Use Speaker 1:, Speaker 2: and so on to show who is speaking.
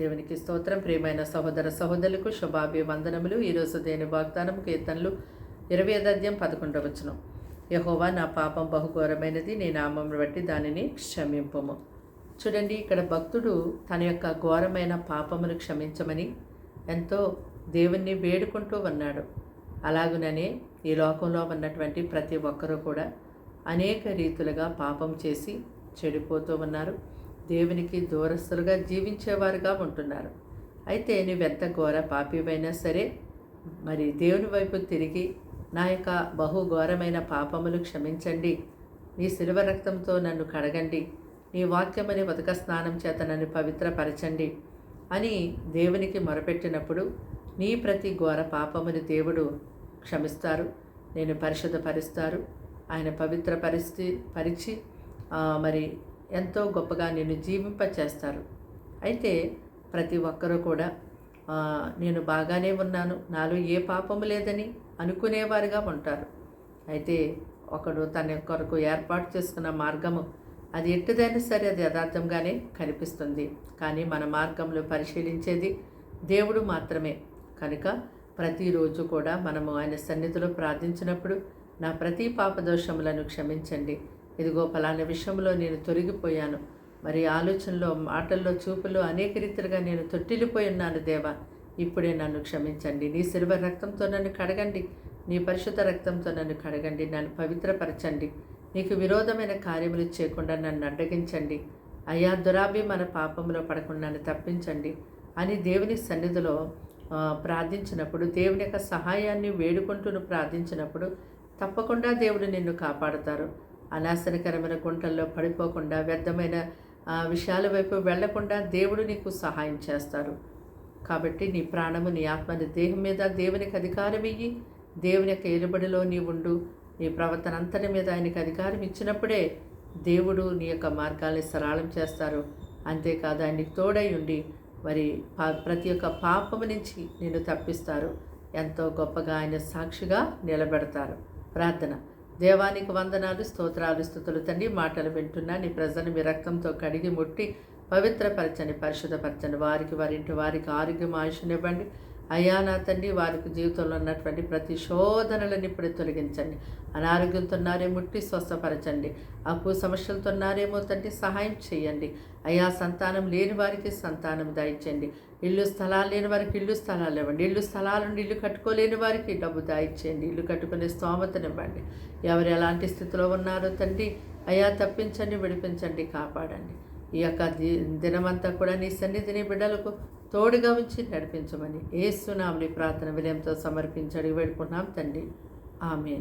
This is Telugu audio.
Speaker 1: దేవునికి స్తోత్రం. ప్రియమైన సహోదర సహోదరులకు శుభాభివందనములు ఈరోజు దేని వాగ్దానం కీర్తనలు ఇరవై అధ్యాయం పదకొండవ వచనం. యహోవా నా పాపం బహుఘోరమైనది నీ నామం బట్టి దానిని క్షమింపము. చూడండి ఇక్కడ భక్తుడు తన యొక్క ఘోరమైన పాపమును క్షమించమని ఎంతో దేవుణ్ణి వేడుకుంటూ ఉన్నాడు. అలాగుననే ఈ లోకంలో ఉన్నటువంటి ప్రతి ఒక్కరూ కూడా అనేక రీతులుగా పాపం చేసి చెడిపోతూ ఉన్నారు. దేవునికి దూరస్తులుగా జీవించేవారుగా ఉంటున్నారు. అయితే నువ్వెంత ఘోర పాపివైనా సరే మరి దేవుని వైపు తిరిగి నా యొక్క బహుఘోరమైన పాపములు క్షమించండి. నీ శిలువ రక్తంతో నన్ను కడగండి. నీ వాక్యమని ఉదక స్నానం చేత నన్ను పవిత్రపరచండి అని దేవునికి మొరపెట్టినప్పుడు నీ ప్రతి ఘోర పాపముని దేవుడు క్షమిస్తారు నేను పరిశుద్ధపరుస్తారు ఆయన పవిత్ర పరిస్థితి పరిచి మరి ఎంతో గొప్పగా నిన్ను జీవింపచేస్తారు. అయితే ప్రతి ఒక్కరూ కూడా నేను బాగానే ఉన్నాను. నాలో ఏ పాపము లేదని అనుకునేవారుగా ఉంటారు. అయితే ఒకడు తన కొరకు ఏర్పాటు చేసుకున్న మార్గము అది ఎట్టుదైనా సరే అది యథార్థంగానే కనిపిస్తుంది. కానీ మన మార్గంలో పరిశీలించేది దేవుడు మాత్రమే. కనుక ప్రతిరోజు కూడా మనము ఆయన సన్నిధిలో ప్రార్థించినప్పుడు నా ప్రతి పాపదోషములను క్షమించండి. ఇదిగో ఫలానా విషయంలో నేను తొలగిపోయాను. మరి ఆలోచనలో మాటల్లో చూపులో అనేక రీతిలుగా నేను తొట్టిల్లిపోయి ఉన్నాను దేవా. ఇప్పుడే నన్ను క్షమించండి. నీ శిల్వ రక్తంతో నన్ను కడగండి. నీ పరిశుద్ధ రక్తంతో నన్ను కడగండి. నన్ను పవిత్రపరచండి. నీకు విరోధమైన కార్యములు చేయకుండా నన్ను అడ్డగించండి. అయ్యా దురాభిమాన పాపంలో పడకుండా నన్ను తప్పించండి అని దేవుని సన్నిధిలో ప్రార్థించినప్పుడు దేవుని యొక్క సహాయాన్ని వేడుకుంటూ ప్రార్థించినప్పుడు తప్పకుండా దేవుడు నిన్ను కాపాడతారు. అనాశనకరమైన గుంటల్లో పడిపోకుండా వ్యర్థమైన విషయాల వైపు వెళ్ళకుండా దేవుడు నీకు సహాయం చేస్తారు. కాబట్టి నీ ప్రాణము నీ ఆత్మ నీ దేహం మీద దేవునికి అధికారం ఇయ్యి దేవుని యొక్క ఎలుబడిలో నీ ఉండు నీ ప్రవర్తన అంతటి మీద ఆయనకి అధికారం ఇచ్చినప్పుడే దేవుడు నీ యొక్క మార్గాల్ని సరళం చేస్తారు. అంతేకాదు ఆయనకి తోడై ఉండి మరి పా- ప్రతి ఒక్క పాపము నుంచి నిన్ను తప్పిస్తారు. ఎంతో గొప్పగా ఆయన సాక్షిగా నిలబెడతారు. ప్రార్థన. దేవానికి వందనాలు స్తోత్రాలు స్థుతులు తండ్రి. మాటలు వింటున్నా నీ ప్రజలను మీ రక్తంతో కడిగి ముట్టి పవిత్రపరచని పరిశుద్ధపరచండి వారికి వారింటి వారికి ఆరోగ్యం ఆయుషనివ్వండి అయ్యా నా తండ్రి వారికి జీవితంలో ఉన్నటువంటి ప్రతి శోధనలను ఇప్పుడే తొలగించండి. అనారోగ్యంతో ఉన్నారే ముట్టి స్వస్థపరచండి. అప్పు సమస్యలతో ఉన్నారేమో తండ్రి సహాయం చేయండి. అయ్యా సంతానం లేని వారికి సంతానం దాయించండి. ఇల్లు స్థలాలు లేని వారికి ఇల్లు స్థలాలు ఇవ్వండి. ఇల్లు స్థలాల నుండి ఇల్లు కట్టుకోలేని వారికి డబ్బు దాయించండి. ఇల్లు కట్టుకునే స్తోమతనివ్వండి ఎవరు ఎలాంటి స్థితిలో ఉన్నారో తండ్రి అయ్యా తప్పించండి విడిపించండి కాపాడండి. ఈ యొక్క ది- దినమంతా కూడా నీ సన్నిధిని బిడ్డలకు తోడుగా ఉంచి నడిపించమని ఏసునామని ప్రార్థన విలయంతో సమర్పించడి వేడుకున్నాం తండ్రి. ఆమె